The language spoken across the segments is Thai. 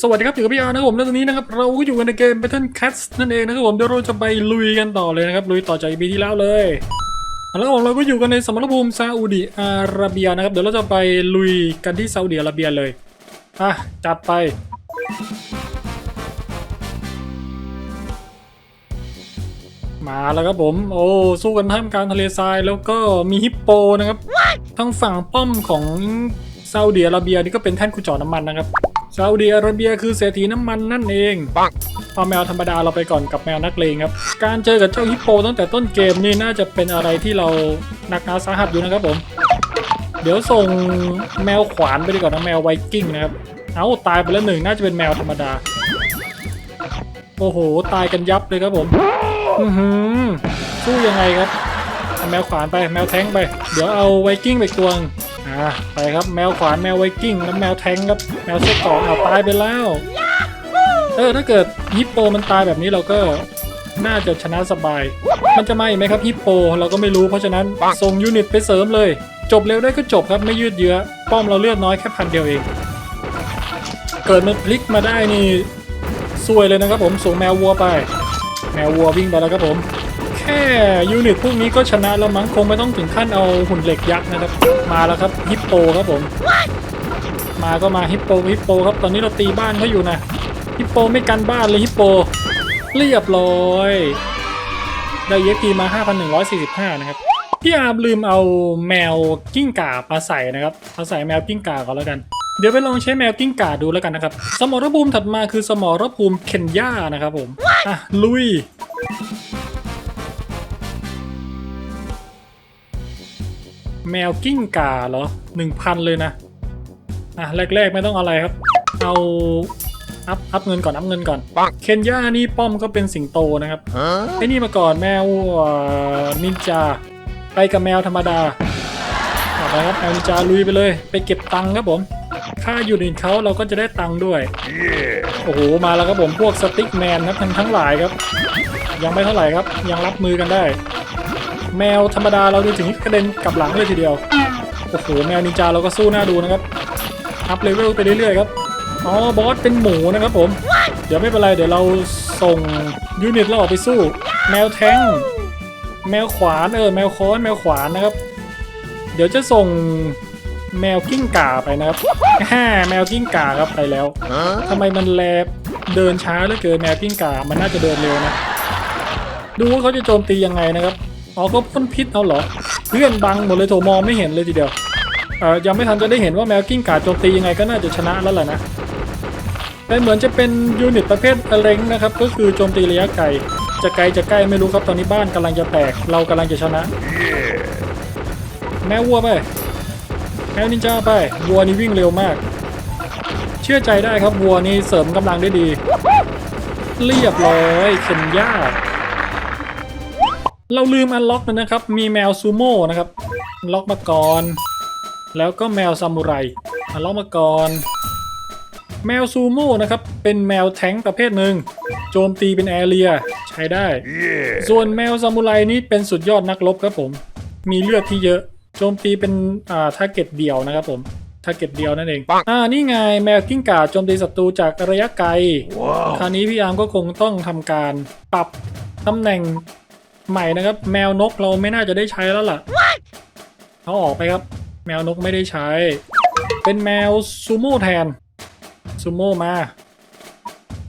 สวัสดีครับอยู่กับพี่อาร์นะครับผมและตอนนี้นะครับเราก็อยู่กันในเกม Battle Cats นั่นเองนะครับผมเดี๋ยวเราจะไปลุยกันต่อเลยนะครับลุยต่อจาก EP ที่แล้วเลยแล้วผมเราก็อยู่กันในสมรภูมิซาอุดิอาระเบียนะครับเดี๋ยวเราจะไปลุยกันที่ซาอุดิอาระเบียเลยอะจัดไปมาแล้วครับผม โอ้สู้กันท่ามกลางทะเลทรายแล้วก็มีฮิปโปนะครับทางฝั่งป้อมของซาอุดิอาระเบียนี่ก็เป็นแท่นขุดเจาะน้ำมันนะครับ ซาอุดิอาระเบียคือเศรษฐีน้ำมันนั่นเองปังเอาแมวธรรมดาเราไปก่อนกับแมวนักเลงครับ การเจอกับเจ้าฮิปโปตั้งแต่ต้นเกมนี่น่าจะเป็นอะไรที่เราหนักหนาสาหัสอยู่นะครับผม เดี๋ยวส่งแมวขวานไปดีกว่านะแมวไวกิ้งนะครับ เอาตายไปแล้วหนึ่งน่าจะเป็นแมวธรรมดา โอ้โห ตายกันยับเลยครับผม อือหือสู้ยังไงครับเอาแมวขวานไปแมวแท้งไป เดี๋ยวเอาไวกิ้งไปอีกตัวหนึ่ง อ่าไปครับแมวขวานแมวไวกิ้งแล้วแมวแท้งครับแมวเส้กรอกเอาตายไปแล้วเออถ้าเกิดฮิปโปมันตายแบบนี้เราก็น่าจะชนะสบาย มันจะมาอีกไหมครับฮิปโปเราก็ไม่รู้เพราะฉะนั้นส่งยูนิตไปเสริมเลย จบเร็วได้ก็จบครับไม่ยืดเยื้อป้อมเราเลือดน้อยแค่พันเดียวเอง เกิดมันพลิกมาได้นี่ซวยเลยนะครับผมส่งแมววัวไป แมววัววิ่งไปแล้วครับผมแค่ยูนิตพวกนี้ก็ชนะแล้วมั้งคงไม่ต้องถึงขั้นเอาหุ่นเหล็กยักษ์นะครับ มาแล้วครับฮิปโปครับผม มาก็มาฮิปโปฮิปโปครับตอนนี้เราตีบ้านเขาอยู่นะฮิปโปไม่กันบ้านเลยฮิปโปเรียบร้อยได้เยกีมา 5,145 นะครับ พี่อาลืมเอาแมวกิ้งก่ามาใส่นะครับมาใส่แมวกิ้งก่าก่อนแล้วกัน เดี๋ยวไปลองใช้แมวกิ้งก่าดูแล้วกันนะครับ สมรภูมิถัดมาคือสมรภูมิเคนยานะครับผม อะ ลุย แมวกิ้งก่าเหรอหนึ่งพันเลยนะ อะ แรก ๆ ไม่ต้องอะไรครับ เอา อัพ อัพเงินก่อน อัพเงินก่อน เคนยานี่ป้อมก็เป็นสิงโตนะครับ ไอ้นี่มาก่อนแมวเอ่อนินจา ไปกับแมวธรรมดาเอาไปครับแมวนินจาลุยไปเลย ไปเก็บตังค์ครับผม ค่าอยู่ในเขาเราก็จะได้ตังค์ด้วย โอ้โห มาแล้วครับผม พวกสติ๊กแมนครับทั้งทั้งหลายครับ ยังไม่เท่าไหร่ครับ ยังรับมือกันได้ แมวธรรมดาเราดูถึงกระเด็นกลับหลังเลยทีเดียว โอ้โห แมวนินจาเราก็สู้หน้าดูนะครับ อัพเลเวลไปเรื่อยๆครับ อ๋อ บอสเป็นหมูนะครับผม เดี๋ยวไม่เป็นไร เดี๋ยวเราส่งยูนิตเราออกไปสู้ แมวแทง แมวขวานเออ แมวค้อน แมวขวานนะครับ เดี๋ยวจะส่งแมวกิ้งก่าไปนะครับฮ่าแมวกิ้งก่าครับไปแล้วทำไมมันแลบเดินช้าเหลือเกินแมวกิ้งก่า มันน่าจะเดินเร็วนะ ดูว่าเขาจะโจมตียังไงนะครับ อ๋อเขาพ่นพิษเอาเหรอเพื่อนบังหมดเลยโถมองไม่เห็นเลยทีเดียวเอ่อยังไม่ทันจะได้เห็นว่าแมวกิ้งก่าโจมตียังไงก็น่าจะชนะแล้วแหละนะแต่เหมือนจะเป็นยูนิตประเภทเล็งนะครับ ก็คือโจมตีระยะไกลจะไกลจะใกล้ไม่รู้ครับตอนนี้บ้านกำลังจะแตก เรากำลังจะชนะ แมววัวไปแมวนินจาไปวัวนี่วิ่งเร็วมาก เชื่อใจได้ครับวัวนี่เสริมกำลังได้ดี เรียบร้อยเข็นยาก เราลืมอันล็อกมันนะครับ มีแมวซูโม่นะครับอันล็อกมาก่อน แล้วก็แมวซามูไรอันล็อกมาก่อน แมวซูโม่นะครับ เป็นแมวแท้งประเภทหนึ่ง โจมตีเป็นแอเรียใช้ได้ส่วนแมวซามูไรนี่เป็นสุดยอดนักรบครับผม มีเลือดที่เยอะ โจมตีเป็นอ่าทาร์เก็ตเดียวนะครับผมทาร์เก็ตเดียวนั่นเอง อ่า นี่ไงแมวกิ้งก่าโจมตีศัตรูจากระยะไกลคราวนี้พี่อาร์มก็คงต้องทำการปรับตำแหน่ง ใหม่นะครับ แมวนกเราไม่น่าจะได้ใช้แล้วล่ะเอาออกไปครับ แมวนกไม่ได้ใช้ เป็นแมวซูโม่แทนซูโม่มา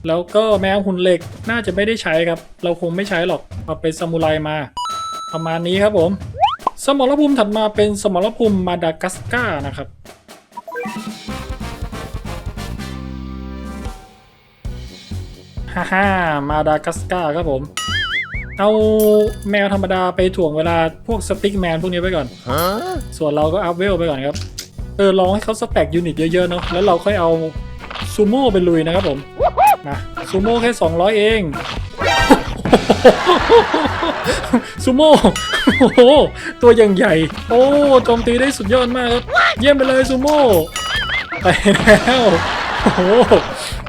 แล้วก็แมวหุ่นเหล็กน่าจะไม่ได้ใช้ครับ เราคงไม่ใช้หรอกเอาเป็นซามูไรมา ประมาณนี้ครับผม สมรภูมิถัดมาเป็นสมรภูมิมาดากัสการ์นะครับฮ่าฮ่ามาดากัสการ์ครับผม เอาแมวธรรมดาไปถ่วงเวลาพวกสติ๊กแมนพวกนี้ไปก่อน ส่วนเราก็อัพเวลไปก่อนครับ เออลองให้เขาสแต็กยูนิตเยอะๆเนาะ แล้วเราค่อยเอาซูโม่ไปลุยนะครับผมมาซูโม่แค่ 200 เอง ซูโม่ โอ้โห ตัวอย่างใหญ่ โอ้โจมตีได้สุดยอดมากครับ เยี่ยมไปเลยซูโม่ ไปแล้ว โอ้โห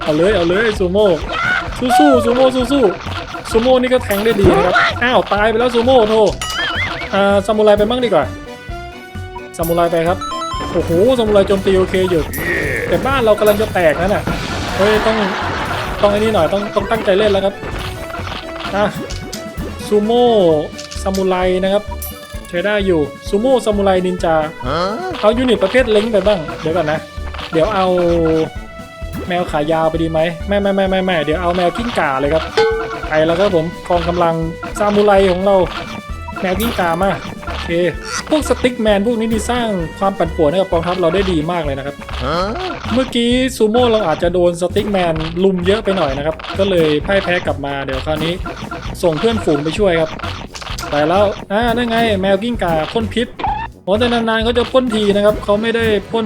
เอาเลย เอาเลยซูโม่ สู้ๆซูโม่สู้ๆ ซูโม่นี่ก็แทงได้ดีนะครับ อ้าวตายไปแล้วซูโม่โทอ่าซามูไรไปมั่งดีกว่าซามูไรไปครับ โอ้โหซามูไรโจมตีโอเคอยู่ แต่บ้านเรากำลังจะแตกนั่นน่ะ เฮ้ยต้องต้องไอ้นี่หน่อยต้องต้องตั้งใจเล่นแล้วครับอะซูโม่ซามูไรนะครับใช้ได้อยู่ซูโม่ซามูไรนินจาเอายูนิตประเภทเล้งไปบ้าง เดี๋ยวก่อนนะ เดี๋ยวเอาแมวขายาวไปดีไหมไม่ไม่ไม่ไม่ไม่เดี๋ยวเอาแมวกิ้งก่าเลยครับ ไปแล้วครับผมกองกำลังซามูไรของเราแมวกิ้งก่ามาโอเคพวกสติ๊กแมนพวกนี้นี่สร้างความปั่นป่วนให้กับกองทัพเราได้ดีมากเลยนะครับเมื่อกี้ซูโม่เราอาจจะโดนสติ๊กแมนลุมเยอะไปหน่อยนะครับ ก็เลยพ่ายแพ้กลับมาเดี๋ยวคราวนี้ ส่งเพื่อนฝูงไปช่วยครับไปแล้วอ่านั่นไง แมวกิ้งก่าพ่นพิษโอ้แต่นานๆเขาจะพ่นทีนะครับเขาไม่ได้พ่น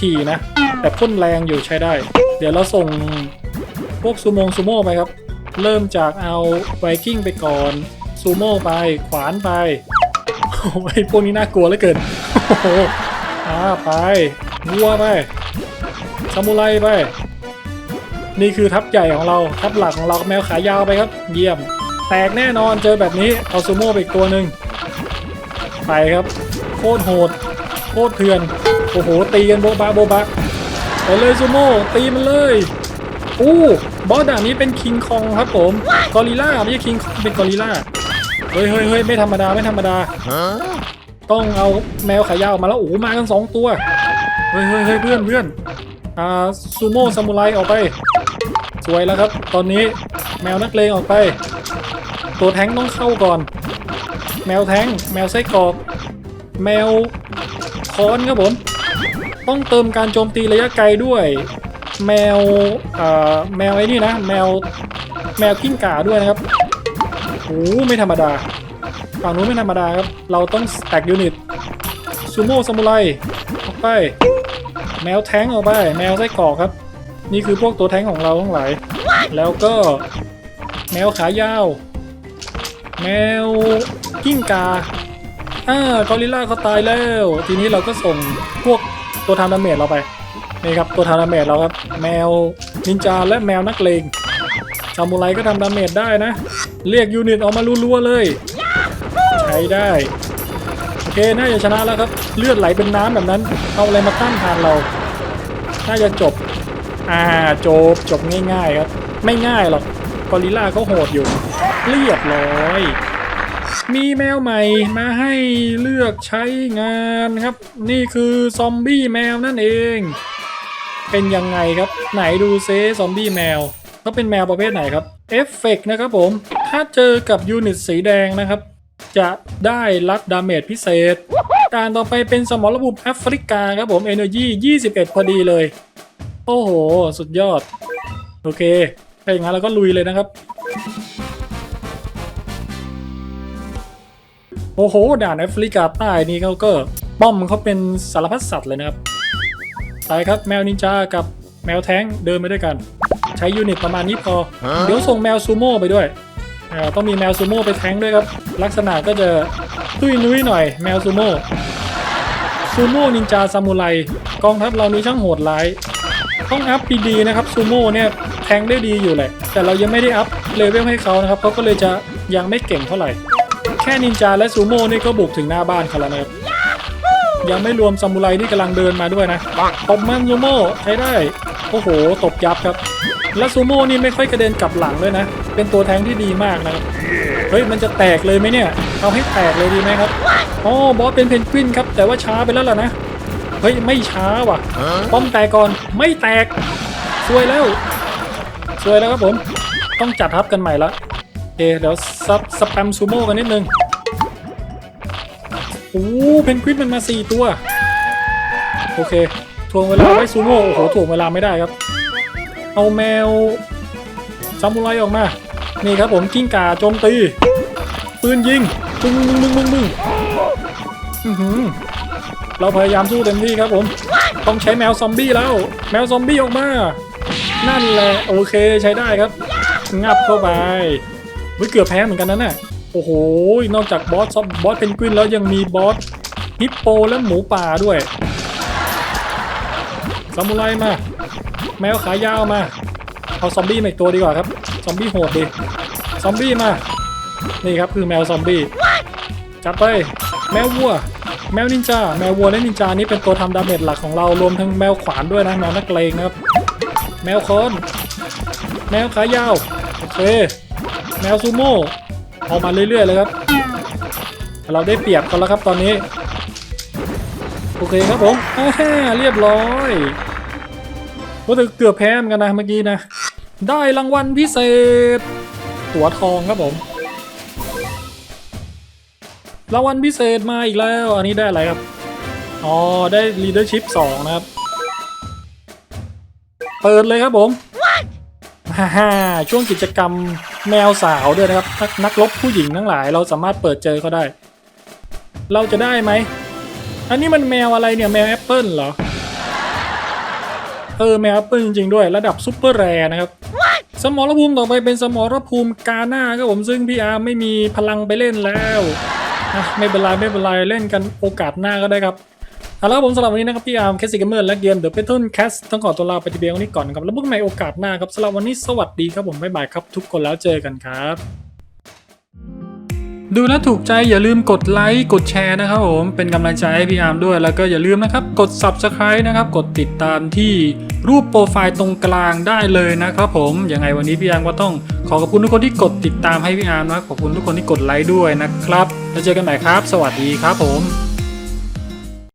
ทีนะ แต่พ่นแรงอยู่ใช้ได้ เดี๋ยวเราส่งพวกซูโมงซูโม่ไปครับ เริ่มจากเอาไวกิ้งไปก่อนซูโม่ไปขวานไปโอ้ยพวกนี้น่ากลัวเหลือเกินโอ้อ่าไปวัวไปซามูไรไป นี่คือทัพใหญ่ของเราทัพหลักของเราแมวขายาวไปครับ เยี่ยม แตกแน่นอนเจอแบบนี้เอาซูโม่ไปอีกตัวหนึ่งไปครับ โคตรโหด โคตรเถื่อนโอ้โหตีกันโบบะโบบะไปเลยซูโม่ตีมันเลย อู้บอสด่านนี้เป็นคิงคองครับผมกอริล่าไม่ใช่คิงคองเป็นกอริล่าเฮ้ยเฮ้ยเฮ้ยไม่ธรรมดาไม่ธรรมดา ต้องเอาแมวขายาวมาแล้วโอ้มากันสองตัวเฮ้ยเฮ้ยเฮ้ยเพื่อนเพื่อนอ่าซูโม่ซามูไรออกไป สวยแล้วครับ ตอนนี้แมวนักเลงออกไป ตัวแท้งต้องเข้าก่อน แมวแท้งแมวไส้กรอกแมวค้อนครับผม ต้องเติมการโจมตีระยะไกลด้วย แมวอ่าแมวไอ้นี่นะ แมวแมวกิ้งก่าด้วยนะครับโอ้โหไม่ธรรมดาฝั่งนู้นไม่ธรรมดาครับ เราต้องแตกยูนิตซูโม่ซามูไรออกไป แมวแท้งออกไป แมวไส้กรอกครับ นี่คือพวกตัวแท้งของเราทั้งหลาย แล้วก็แมวขายาว แมวกิ้งกาอ่ากอริลล่าเขาตายแล้ว ทีนี้เราก็ส่งพวกตัวทำดาเมจเราไป นี่ครับตัวทำดาเมจเราครับ แมวนินจาและแมวนักเลงซามูไรก็ทำดาเมจได้นะ เรียกยูนิตออกมารัวๆเลย ใช้ได้ โอเค น่าจะชนะแล้วครับ เลือดไหลเป็นน้ำแบบนั้น เอาอะไรมาต้านทานเรา น่าจะจบ อ่า จบ จบง่ายๆครับ ไม่ง่ายหรอกกอริลล่าเขาโหดอยู่ เรียบร้อย มีแมวใหม่มาให้เลือกใช้งานครับ นี่คือซอมบี้แมวนั่นเอง เป็นยังไงครับ ไหนดูเซซอมบี้แมวเขาเป็นแมวประเภทไหนครับเอฟเฟกนะครับผม ถ้าเจอกับยูนิตสีแดงนะครับ จะได้รับดาเมจพิเศษ การต่อไปเป็นสมรภูมิแอฟริกาครับผม Energy 21 พอดีเลย โอ้โห สุดยอด โอเคถ้าอย่างนั้นเราก็ลุยเลยนะครับ โอ้โห ด่านแอฟริกาใต้นี่เขาก็ป้อมเขาเป็นสารพัดสัตว์เลยนะครับ ไปครับแมวนินจากับแมวแท้งเดินไปด้วยกัน ใช้ยูนิตประมาณนี้พอ เดี๋ยวส่งแมวซูโม่ไปด้วยอ่าต้องมีแมวซูโม่ไปแท้งด้วยครับ ลักษณะก็จะตุ้ยนุ้ยหน่อยแมวซูโม่ซูโม่นินจาซามูไรกองทัพเรานี้ช่างโหดร้าย ต้องอัพดีๆนะครับซูโม่เนี่ยแทงได้ดีอยู่แหละ แต่เรายังไม่ได้อัพเลเวลให้เขานะครับเขาก็เลยจะยังไม่เก่งเท่าไหร่ แค่นินจาและซูโม่นี่ก็บุกถึงหน้าบ้านเขาแล้วนะครับ ยังไม่รวมซามูไรที่กำลังเดินมาด้วยนะตบมันซูโม่ใช้ได้ โอ้โห ตบยับครับ และซูโม่นี่ไม่ค่อยกระเด็นกลับหลังด้วยนะ เป็นตัวแทงที่ดีมากนะครับ เฮ้ย มันจะแตกเลยไหมเนี่ย เอาให้แตกเลยดีไหมครับอ๋อบอสเป็นเพนกวินครับ แต่ว่าช้าไปแล้วล่ะนะ เฮ้ย ไม่ช้าว่ะ ป้อมแตกก่อน ไม่แตกสวยแล้วสวยแล้วครับผม ต้องจัดทับกันใหม่ละโอเคเดี๋ยวซับสแปมซูโม่กันนิดนึง โอ้เพนกวินมันมาสี่ตัว โอเคทวงเวลาไว้ซูโม่โอ้โหถ่วงเวลาไม่ได้ครับ เอาแมวซามูไรออกมา นี่ครับผมกิ้งก่าโจมตี ปืนยิงมึงมึงมึงมึงมึงเราพยายามสู้เต็มที่ครับผม ต้องใช้แมวซอมบี้แล้ว แมวซอมบี้ออกมา นั่นแหละโอเคใช้ได้ครับ งับเข้าไปเฮ้ยเกือบแพ้เหมือนกันนะน่ะ โอ้โห นอกจากบอสซอมบอสเพนกวินแล้วยังมีบอสฮิปโปและหมูป่าด้วยซามูไรมา แมวขายาวมา เอาซอมบี้มาอีกตัวดีกว่าครับ ซอมบี้โหดดี ซอมบี้มา นี่ครับคือแมวซอมบี้ จัดไป แมววัว แมวนินจา แมววัวและนินจานี่เป็นตัวทำดาเมจหลักของเรา รวมทั้งแมวขวานด้วยนะแมวนักเลงนะครับ แมวค้อน แมวขายาว โอเค แมวซูโม่ เอามาเรื่อยๆเลยครับ เราได้เปรียบกันแล้วครับตอนนี้ โอเคครับผมเรียบร้อยว่าแต่เกือบแพ้เหมือนกันนะเมื่อกี้นะ ได้รางวัลพิเศษ ตั๋วทองครับผม รางวัลพิเศษมาอีกแล้ว อันนี้ได้อะไรครับ อ๋อ ได้ leadership 2 นะครับ เปิดเลยครับผม ฮ่าฮ่าช่วงกิจกรรม แมวสาวด้วยนะครับนักนักรบผู้หญิงทั้งหลาย เราสามารถเปิดเจอเขาได้ เราจะได้ไหม อันนี้มันแมวอะไรเนี่ยแมวแอปเปิลเหรอ เออแมวแอปเปิลจริงๆด้วยระดับซุปเปอร์แรนะครับ สมรภูมิต่อไปเป็นสมรภูมิกาหน้าครับผมซึ่งพี่อาร์ไม่มีพลังไปเล่นแล้ว ไม่เป็นไรไม่เป็นไรเล่นกันโอกาสหน้าก็ได้ครับ เอาละครับผมสำหรับวันนี้นะครับพี่อาร์มแคสซิกเกร์เมอร์และเกม The Battle Cast ต้องขอตัวลาไปทีเดียวนนี้ก่อนครับแล้วพบกันใหม่โอกาสหน้าครับสำหรับวันนี้สวัสดีครับผมบ๊ายบายครับทุกคนแล้วเจอกันครับ ดูแล้วถูกใจอย่าลืมกดไลค์กดแชร์นะครับผมเป็นกำลังใจให้พี่อาร์มด้วยแล้วก็อย่าลืมนะครับกด Subscribe นะครับกดติดตามที่รูปโปรไฟล์ตรงกลางได้เลยนะครับผมยังไงวันนี้พี่อาร์มก็ต้องขอขอบคุณทุกคนที่กดติดตามให้พี่อาร์มนะขอบคุณทุกคนที่กดไลค์ด้วยนะครับแล้วเจอกันใหม่ครับ สวัสดีครับผม